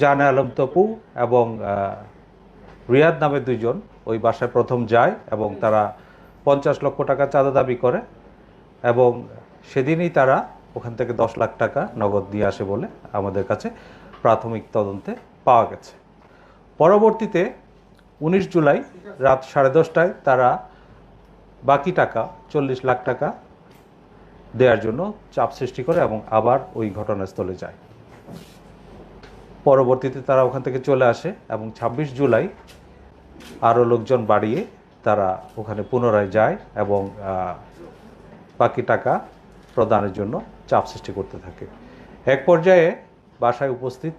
জানে আলম তপু এবং রিয়াদ নামে দুইজন। ওই বাসায় প্রথম যায় এবং তারা পঞ্চাশ লক্ষ টাকা চাঁদা দাবি করে এবং সেদিনই তারা ওখান থেকে দশ লাখ টাকা নগদ দিয়ে আসে বলে আমাদের কাছে প্রাথমিক তদন্তে পাওয়া গেছে। পরবর্তীতে উনিশ জুলাই রাত সাড়ে দশটায় তারা বাকি টাকা, চল্লিশ লাখ টাকা দেওয়ার জন্য চাপ সৃষ্টি করে এবং আবার ওই ঘটনাস্থলে যায়। পরবর্তীতে তারা ওখান থেকে চলে আসে এবং ছাব্বিশ জুলাই আরও লোকজন বাড়িয়ে তারা ওখানে পুনরায় যায় এবং বাকি টাকা প্রদানের জন্য চাপ সৃষ্টি করতে থাকে। এক পর্যায়ে বাসায় উপস্থিত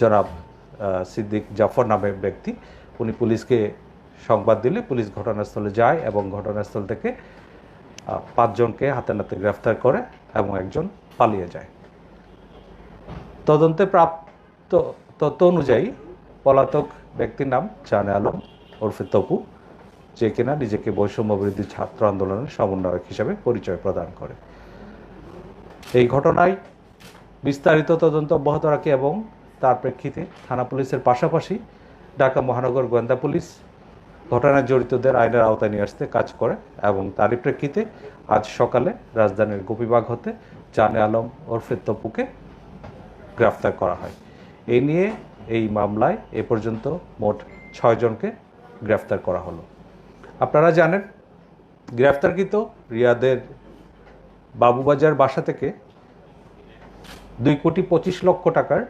জনাব সিদ্দিক জাফর নামের ব্যক্তি, উনি পুলিশকে সংবাদ দিলে পুলিশ ঘটনাস্থলে যায় এবং ঘটনাস্থল থেকে পাঁচজনকে হাতে নাতে গ্রেফতার করে এবং একজন পালিয়ে যায়। তদন্তে প্রাপ্ত তথ্য অনুযায়ী পলাতক ব্যক্তির নাম জানে আলম ওরফে তপু, যে কিনা নিজেকে বৈষম্য বিরোধী ছাত্র আন্দোলনের সমন্বয়ক হিসেবে পরিচয় প্রদান করে। এই ঘটনায় বিস্তারিত তদন্ত অব্যাহত রাখে এবং তার প্রেক্ষিতে থানা পুলিশের পাশাপাশি ঢাকা মহানগর গোয়েন্দা পুলিশ ঘটনায় জড়িতদের আইনের আওতায় নিয়ে আসতে কাজ করে এবং তারই প্রেক্ষিতে আজ সকালে রাজধানীর গোপীবাগ হতে জানে আলম ওরফে তপুকে গ্রেফতার করা হয়। এই নিয়ে এই মামলায় এ পর্যন্ত মোট ছয়জনকে গ্রেফতার করা হলো। আপনারা জানেন, গ্রেফতারকৃত রিয়াদের বাবুবাজার বাসা থেকে দুই কোটি পঁচিশ লক্ষ টাকার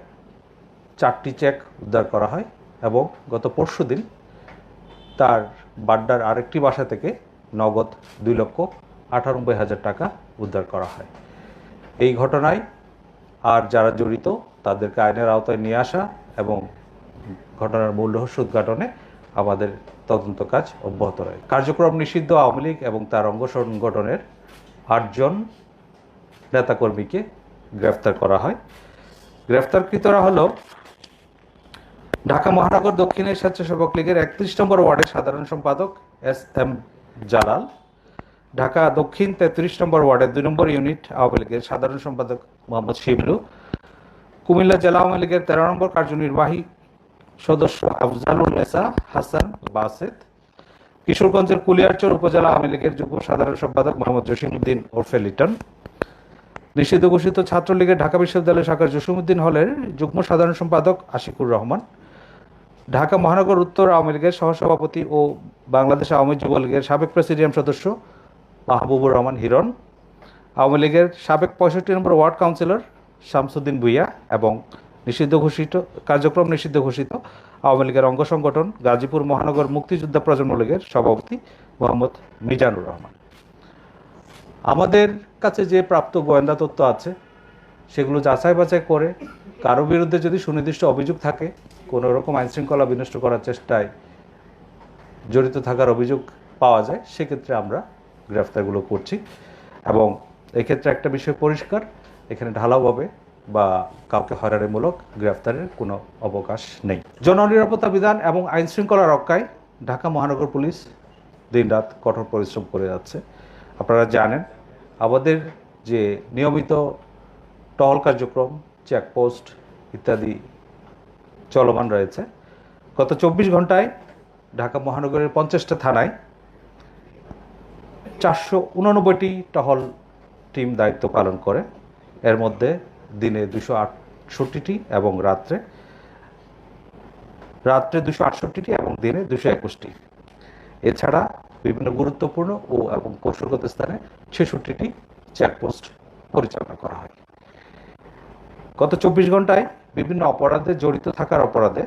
চারটি চেক উদ্ধার করা হয় এবং গত পরশু দিন তার বাড্ডার আরেকটি বাসা থেকে নগদ দুই লক্ষ আটানব্বই হাজার টাকা উদ্ধার করা হয়। এই ঘটনায় আর যারা জড়িত, তাদেরকে আইনের আওতায় নিয়ে আসা এবং ঘটনার মূল রহস্য উদ্ঘাটনে আমাদের তদন্ত কাজ অব্যাহত রয়েছে কার্যক্রম নিষিদ্ধ আওয়ামী লীগ এবং তার অঙ্গ সংগঠনের আটজন নেতাকর্মীকে গ্রেফতার করা হয়। গ্রেফতারকৃতরা হল ঢাকা মহানগর দক্ষিণের স্বেচ্ছাসেবক লীগের একত্রিশ নম্বর ওয়ার্ডের সাধারণ সম্পাদক এস এম জালাল। ঢাকা দক্ষিণ তেত্রিশ নম্বর ওয়ার্ডের দুই নম্বর ইউনিট আওয়ামী লীগের সাধারণ সম্পাদক মোহাম্মদ শিবলু, কুমিল্লা জেলা আওয়ামী লীগের তেরো নম্বর কার্যনির্বাহী সদস্য আফজালুল নেসা, হাসান বাসেদ, কিশোরগঞ্জের কুলিয়ারচর উপজেলা আওয়ামী লীগের যুগ্ম সাধারণ সম্পাদক মোহাম্মদ জসিমউদ্দিন ওরফে লিটন, নিষিদ্ধ ঘোষিত ছাত্রলীগের ঢাকা বিশ্ববিদ্যালয় শাখার জসিমউদ্দিন হলের যুগ্ম সাধারণ সম্পাদক আশিকুর রহমান, ঢাকা মহানগর উত্তর আওয়ামী লীগের সহসভাপতি ও বাংলাদেশ আওয়ামী যুবলীগের সাবেক প্রেসিডিয়াম সদস্য মাহবুবুর রহমান হিরণ, আওয়ামী লীগের সাবেক পঁয়ষট্টি নম্বর ওয়ার্ড কাউন্সিলর শামসুদ্দিন ভুইয়া এবং নিষিদ্ধ ঘোষিত, কার্যক্রম নিষিদ্ধ ঘোষিত আওয়ামী লীগের অঙ্গ সংগঠন গাজীপুর মহানগর মুক্তিযোদ্ধা প্রজন্ম লীগের সভাপতি মোহাম্মদ মিজানুর রহমান। আমাদের কাছে যে প্রাপ্ত গোয়েন্দা তথ্য আছে, সেগুলো যাচাই বাছাই করে কারও বিরুদ্ধে যদি সুনির্দিষ্ট অভিযোগ থাকে, কোনো রকম আইন শৃঙ্খলা বিনষ্ট করার চেষ্টায় জড়িত থাকার অভিযোগ পাওয়া যায়, সেক্ষেত্রে আমরা গ্রেফতারগুলো করছি। এবং এক্ষেত্রে একটা বিষয় পরিষ্কার, এখানে ঢালাওভাবে বা কাউকে হয়রানিমূলক গ্রেফতারের কোনো অবকাশ নেই। জননিরাপত্তা বিধান এবং আইন শৃঙ্খলা রক্ষায় ঢাকা মহানগর পুলিশ দিনরাত কঠোর পরিশ্রম করে যাচ্ছে। আপনারা জানেন, আমাদের যে নিয়মিত টহল কার্যক্রম, চেকপোস্ট ইত্যাদি চলমান রয়েছে। গত চব্বিশ ঘন্টায় ঢাকা মহানগরের পঞ্চাশটা থানায় চারশো উননব্বইটি টহল টিম দায়িত্ব পালন করে। এর মধ্যে দিনে দুশো আটষট্টিটি এবং রাত্রে রাত্রে দুশো আটষট্টিটি এবং দিনে দুশো একুশটি। এছাড়া বিভিন্ন গুরুত্বপূর্ণ ও এবং কৌশলগত স্থানে ছেষট্টিটি চেকপোস্ট পরিচালনা করা হয়। গত চব্বিশ ঘন্টায় বিভিন্ন অপরাধে জড়িত থাকার অপরাধে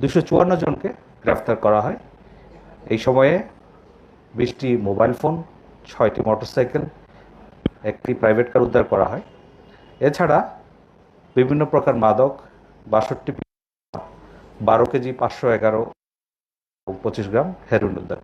দুশো চুয়ান্ন জনকে গ্রেফতার করা হয়। এই সময়ে বিশটি মোবাইল ফোন, ছয়টি মোটরসাইকেল, একটি প্রাইভেট কার উদ্ধার করা হয় এছাড়া বিভিন্ন প্রকার মাদক, বাষট্টি বারো কেজি পাঁচশো এগারো পঁচিশ গ্রাম হেরোইন উদ্ধার।